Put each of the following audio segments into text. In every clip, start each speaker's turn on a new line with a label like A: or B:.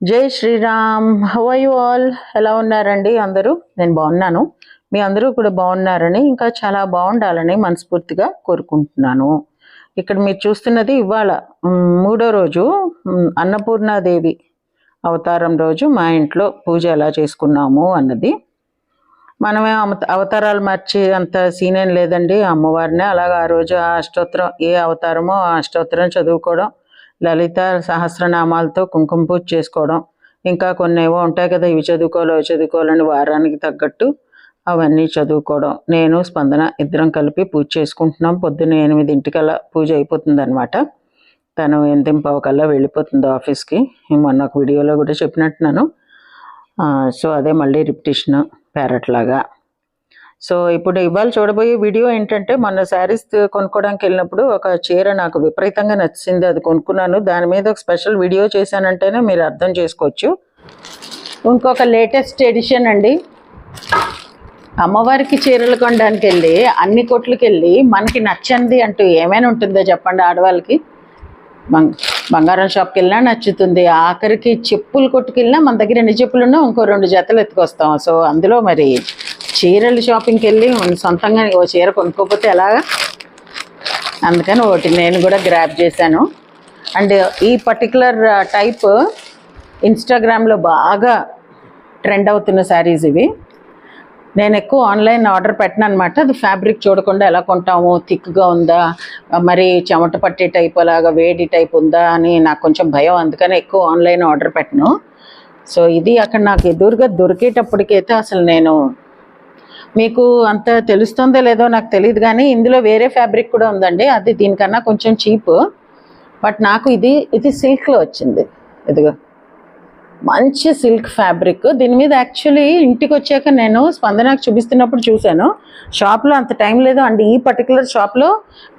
A: జై Sriram. How you all ఎలా ఉన్నారండి అందరూ? నేను బాగున్నాను. మీ అందరూ కూడా బాగున్నారని ఇంకా చాలా బాగుండాలని మనస్ఫూర్తిగా కోరుకుంటున్నాను. ఇక్కడ మీరు చూస్తున్నది ఇవాళ మూడో రోజు అన్నపూర్ణాదేవి అవతారం రోజు మా ఇంట్లో పూజ ఎలా చేసుకున్నాము అన్నది. మనమే అవతారాలు మార్చి అంత సీన్ ఏం లేదండి. అమ్మవారిని అలాగ ఆ రోజు ఆ అష్టోత్తరం ఏ అవతారమో ఆ అష్టోత్తరం చదువుకోవడం లలిత సహస్రనామాలతో కుంకుమ పూజ చేసుకోవడం. ఇంకా కొన్ని ఏవో ఉంటాయి కదా ఇవి చదువుకోవాలి అవి చదువుకోవాలని వారానికి తగ్గట్టు అవన్నీ చదువుకోవడం. నేను స్పందన ఇద్దరం కలిపి పూజ చేసుకుంటున్నాం. పొద్దున్న ఎనిమిదింటికల్లా పూజ అయిపోతుంది అనమాట తను ఎనిమిదింపావు వెళ్ళిపోతుంది ఆఫీస్కి. మొన్న ఒక వీడియోలో కూడా చెప్పినట్టున్నాను. సో అదే మళ్ళీ రిపిటేషన్ ప్యారెట్ లాగా. సో ఇప్పుడు ఇవాళ చూడబోయే వీడియో ఏంటంటే మొన్న శారీస్ కొనుక్కోవడానికి వెళ్ళినప్పుడు ఒక చీర నాకు విపరీతంగా నచ్చింది. అది కొనుక్కున్నాను. దాని మీద ఒక స్పెషల్ వీడియో చేశానంటేనే మీరు అర్థం చేసుకోవచ్చు. ఇంకొక లేటెస్ట్ ఎడిషన్ అండి. అమ్మవారికి చీరలు కొనడానికి వెళ్ళి అన్ని కొట్లకి వెళ్ళి మనకి నచ్చంది అంటూ ఏమైనా ఉంటుందో చెప్పండి ఆడవాళ్ళకి? బంగ్ బంగారం షాప్కి వెళ్ళినా నచ్చుతుంది. ఆఖరికి చెప్పులు కొట్టుకెళ్ళినా మన దగ్గర ఎన్ని చెప్పులు ఉన్నా ఇంకో రెండు జతలు ఎత్తుకొస్తాం. సో అందులో మరి చీరలు షాపింగ్కి వెళ్ళి సొంతంగా ఓ చీర కొనుక్కోకపోతే ఎలాగా? అందుకని ఒకటి నేను కూడా గ్రాప్ చేశాను. అండ్ ఈ పర్టికులర్ టైప్ ఇన్స్టాగ్రామ్లో బాగా ట్రెండ్ అవుతున్న శారీస్ ఇవి. నేను ఎక్కువ ఆన్లైన్ ఆర్డర్ పెట్టను అనమాట అది ఫ్యాబ్రిక్ చూడకుండా ఎలా కొంటాము? థిక్గా ఉందా? మరి చెమట పట్టే టైప్ అలాగా వేడి టైప్ ఉందా? అని నాకు కొంచెం భయం. అందుకని ఎక్కువ ఆన్లైన్ ఆర్డర్ పెట్టను. సో ఇది అక్కడ నాకు ఎదురుగా దొరికేటప్పటికైతే అసలు నేను మీకు అంత తెలుస్తుందో లేదో నాకు తెలియదు కానీ ఇందులో వేరే ఫ్యాబ్రిక్ కూడా ఉందండి. అది దీనికన్నా కొంచెం చీప్. బట్ నాకు ఇది ఇది సిల్క్లో వచ్చింది. ఇదిగో. మంచి సిల్క్ ఫ్యాబ్రిక్. దీని మీద యాక్చువల్లీ ఇంటికి వచ్చాక నేను స్పందనకు చూపిస్తున్నప్పుడు చూశాను. షాప్లో అంత టైం లేదు. అండ్ ఈ పర్టికులర్ షాప్లో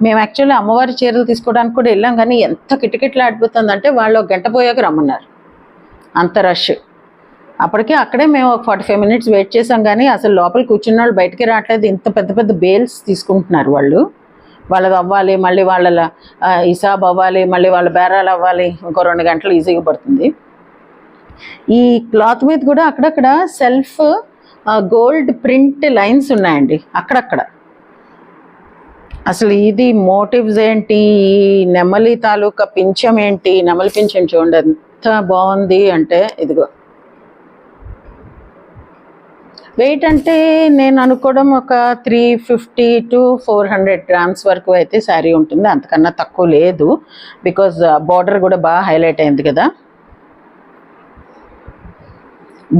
A: మేము యాక్చువల్లీ అమ్మవారి చీరలు తీసుకోవడానికి కూడా వెళ్ళాం కానీ ఎంత కిటకిటలు ఆడిపోతుందంటే వాళ్ళు గంట పోయాక రమ్మన్నారు. అంత రష్. అప్పటికే అక్కడే మేము ఒక ఫార్టీ ఫైవ్ మినిట్స్ వెయిట్ చేసాం కానీ అసలు లోపల కూర్చున్న వాళ్ళు బయటికి రావట్లేదు. ఇంత పెద్ద పెద్ద బేల్స్ తీసుకుంటున్నారు వాళ్ళు. వాళ్ళది అవ్వాలి మళ్ళీ వాళ్ళ హిసాబ్ అవ్వాలి మళ్ళీ వాళ్ళ బేరాలు అవ్వాలి ఇంకో రెండు గంటలు ఈజీగా పడుతుంది. ఈ క్లాత్ మీద కూడా అక్కడక్కడ సెల్ఫ్ గోల్డ్ ప్రింట్ లైన్స్ ఉన్నాయండి అక్కడక్కడ. అసలు ఇది మోటివ్స్ ఏంటి? ఈ నెమలి తాలూకా పింఛం ఏంటి? నెమలి పింఛం చూడండి ఎంత బాగుంది అంటే ఇదిగో. వెయిట్ అంటే నేను అనుకోవడం ఒక three fifty to four hundred grams వరకు అయితే శారీ ఉంటుంది. అంతకన్నా తక్కువ లేదు. బికాజ్ బార్డర్ కూడా బాగా హైలైట్ అయింది కదా.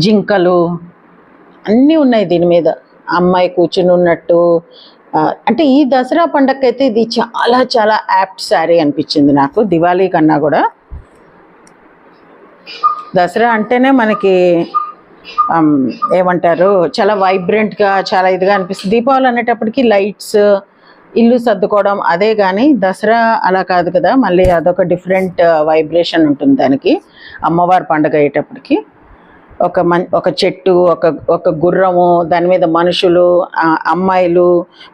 A: జింకలు అన్నీ ఉన్నాయి దీని మీద. అమ్మాయి కూర్చుని ఉన్నట్టు అంటే ఈ దసరా పండగకైతే ఇది చాలా చాలా యాప్ట్ శారీ అనిపించింది నాకు దివాళీ కన్నా కూడా. దసరా అంటేనే మనకి ఏమంటారు చాలా వైబ్రెంట్గా చాలా ఇదిగా అనిపిస్తుంది. దీపావళి అనేటప్పటికి లైట్స్ ఇల్లు సర్దుకోవడం అదే కానీ దసరా అలా కాదు కదా మళ్ళీ అదొక డిఫరెంట్ వైబ్రేషన్ uh, ఉంటుంది దానికి. అమ్మవారి పండుగ అయ్యేటప్పటికి. ఒక మన్ ఒక చెట్టు ఒక ఒక గుర్రము దాని మీద మనుషులు అమ్మాయిలు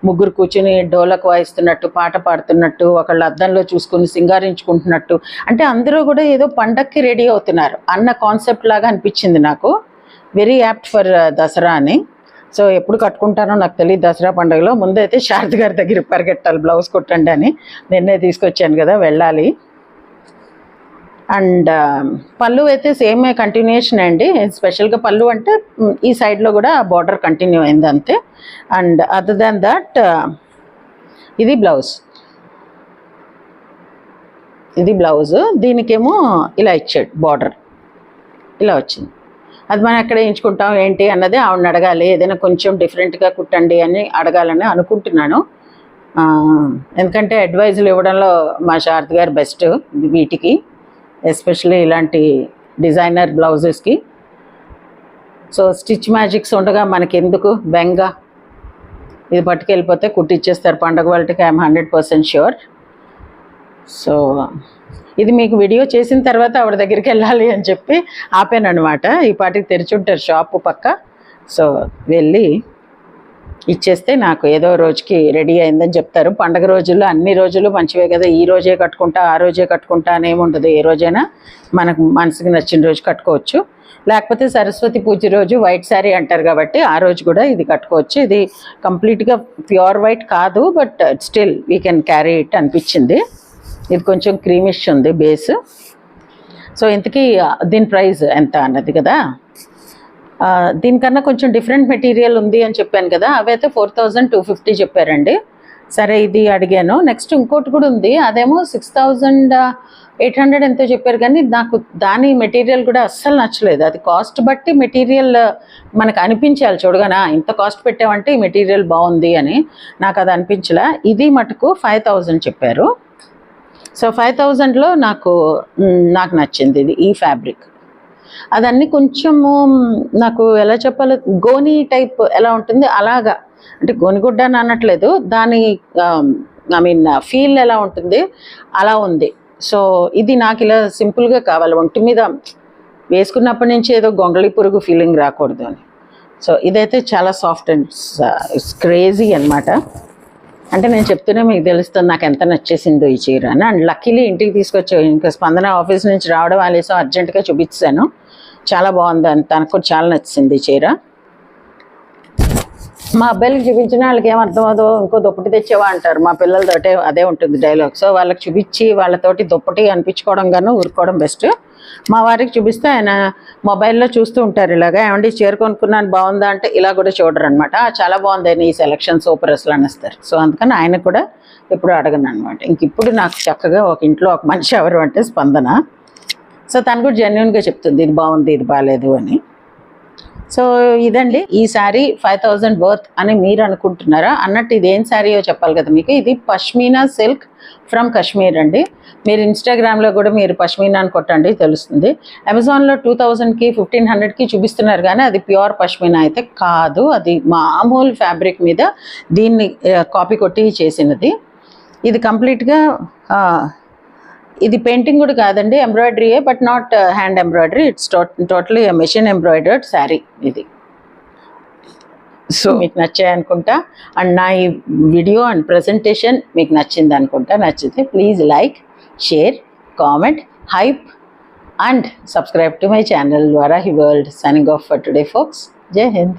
A: ముగ్గురు కూర్చుని డోలకు వాయిస్తున్నట్టు పాట పాడుతున్నట్టు ఒకళ్ళు అద్దంలో చూసుకుని సింగారించుకుంటున్నట్టు. అంటే అందరూ కూడా ఏదో పండక్కి రెడీ అవుతున్నారు అన్న కాన్సెప్ట్ లాగా అనిపించింది నాకు. Very apt for uh, Dasara అని. సో ఎప్పుడు కట్టుకుంటానో నాకు తెలియదు దసరా పండుగలో. ముందైతే శారద గారి దగ్గర పరిగెట్టాలి బ్లౌజ్ కుట్టండి అని. నిన్నే తీసుకొచ్చాను కదా వెళ్ళాలి. అండ్ um, పళ్ళు అయితే సేమ్ కంటిన్యూషన్ అండి. స్పెషల్గా పళ్ళు అంటే ఈ సైడ్లో కూడా బార్డర్ కంటిన్యూ అయింది అంతే. And other than that uh, ఇది బ్లౌజ్. ఇది బ్లౌజ్. దీనికేమో ఇలా ఇచ్చాడు బార్డర్. ఇలా వచ్చింది. అది మనం ఎక్కడ ఎంచుకుంటాం ఏంటి అన్నది ఆవిడని అడగాలి. ఏదైనా కొంచెం డిఫరెంట్గా కుట్టండి అని అడగాలని అనుకుంటున్నాను. ఎందుకంటే అడ్వైజులు ఇవ్వడంలో మా శారద్ గారు బెస్ట్ వీటికి ఎస్పెషల్లీ ఇలాంటి డిజైనర్ బ్లౌజెస్కి సో స్టిచ్ మ్యాజిక్స్ ఉండగా మనకి ఎందుకు బెంగ? ఇది పట్టుకెళ్ళిపోతే కుట్టిచ్చేస్తారు. పండగ వాళ్ళకి I'm hundred percent sure so ఇది మీకు వీడియో చేసిన తర్వాత ఆవిడ దగ్గరికి వెళ్ళాలి అని చెప్పి ఆపాను అనమాట ఈ పాటికి తెరిచి ఉంటారు షాపు పక్క. సో వెళ్ళి ఇచ్చేస్తే నాకు ఏదో రోజుకి రెడీ అయిందని చెప్తారు. పండగ రోజుల్లో అన్ని రోజులు మంచివే కదా. ఈ రోజే కట్టుకుంటా ఆ రోజే కట్టుకుంటా అని ఏముండదు ఏ రోజైనా మనకు మనసుకి నచ్చిన రోజు కట్టుకోవచ్చు. లేకపోతే సరస్వతి పూజ రోజు వైట్ శారీ అంటారు కాబట్టి ఆ రోజు కూడా ఇది కట్టుకోవచ్చు. ఇది కంప్లీట్గా ప్యూర్ వైట్ కాదు but still we can carry it అనిపించింది. ఇది కొంచెం క్రీమిష్ ఉంది బేస్ సో ఇంతకీ దీని ప్రైస్ ఎంత అన్నది కదా? దీనికన్నా కొంచెం డిఫరెంట్ మెటీరియల్ ఉంది అని చెప్పాను కదా అవైతే ఫోర్ థౌజండ్ టూ ఫిఫ్టీ చెప్పారండి. సరే ఇది అడిగాను. నెక్స్ట్ ఇంకోటి కూడా ఉంది. అదేమో సిక్స్ థౌజండ్ ఎయిట్ హండ్రెడ్ ఎంతో చెప్పారు కానీ నాకు దాని మెటీరియల్ కూడా అస్సలు నచ్చలేదు. అది కాస్ట్ బట్టి మెటీరియల్ మనకు అనిపించాలి చూడగానా. ఇంత కాస్ట్ పెట్టామంటే ఈ మెటీరియల్ బాగుంది అని నాకు అది అనిపించలే. ఇది మటుకు ఫైవ్ చెప్పారు. సో ఫైవ్ థౌజండ్లో నాకు నాకు నచ్చింది ఇది ఈ ఫ్యాబ్రిక్ అదన్నీ కొంచెము నాకు ఎలా చెప్పాలి గోని టైప్ ఎలా ఉంటుంది అలాగా. అంటే గోనిగుడ్డ అని అనట్లేదు దాని ఐ మీన్ ఫీల్ ఎలా ఉంటుంది అలా ఉంది. సో ఇది నాకు ఇలా సింపుల్గా కావాలి ఒంటి మీద వేసుకున్నప్పటి నుంచి ఏదో గొంగళి పురుగు ఫీలింగ్ రాకూడదు అని. సో ఇదైతే చాలా సాఫ్ట్ అండ్ ఇట్స్ క్రేజీ అన్నమాట. అంటే నేను చెప్తూనే మీకు తెలుస్తుంది నాకు ఎంత నచ్చేసిందో ఈ చీర అని. అండ్ లక్కీలీ ఇంటికి తీసుకొచ్చి ఇంకా స్పందన ఆఫీస్ నుంచి రావడం ఆలస్యం అర్జెంటుగా చూపించాను చాలా బాగుంది అని తనకు కూడా చాలా నచ్చింది ఈ చీర. మా అబ్బాయిలకు చూపించిన వాళ్ళకి ఏం అర్థమవుదో ఇంకో దుప్పటి తెచ్చేవా అంటారు. మా పిల్లలతోటే అదే ఉంటుంది డైలాగ్ సో వాళ్ళకి చూపించి వాళ్ళతోటి దుప్పటి అనిపించుకోవడం గాను ఊరుకోవడం బెస్ట్ మా వారికి చూపిస్తే ఆయన మొబైల్లో చూస్తూ ఉంటారు ఇలాగా. ఏమండి చీర కొనుక్కున్నాను బాగుందా అంటే ఇలా కూడా చూడరు అనమాట చాలా బాగుంది ఈ సెలక్షన్ సూపర్ అసలు అనేస్తారు సో అందుకని ఆయన కూడా ఎప్పుడు అడగను అనమాట ఇంక ఇప్పుడు నాకు చక్కగా ఒక ఇంట్లో ఒక మనిషి ఎవరు అంటే స్పందన. సో తను కూడా జెన్యున్గా చెప్తుంది ఇది బాగుంది ఇది బాగాలేదు అని. సో ఇదండి ఈ శారీ ఫైవ్ థౌజండ్ వర్త్ అని మీరు అనుకుంటున్నారా? అన్నట్టు ఇది ఏం శారీయో చెప్పాలి కదా మీకు? ఇది పష్మీనా సిల్క్ ఫ్రమ్ కశ్మీర్ అండి. మీరు ఇన్స్టాగ్రామ్లో కూడా మీరు పష్మీనా అని కొట్టండి తెలుస్తుంది. అమెజాన్లో టూ థౌజండ్కి ఫిఫ్టీన్ హండ్రెడ్కి చూపిస్తున్నారు కానీ అది ప్యూర్ పష్మీనా అయితే కాదు. అది మామూలు ఫ్యాబ్రిక్ మీద దీన్ని కాపీ కొట్టి చేసినది. ఇది కంప్లీట్గా ఇది పెయింటింగ్ కూడా కాదండి ఎంబ్రాయిడరీయే but not hand embroidery it's totally machine embroidered sari ఇది. సో మీకు నచ్చాయి అనుకుంటా. అండ్ నా ఈ వీడియో అండ్ ప్రజెంటేషన్ మీకు నచ్చింది అనుకుంటా. నచ్చితే please like share comment hype and subscribe to my channel ద్వారా he world signing off for today folks Jai Hind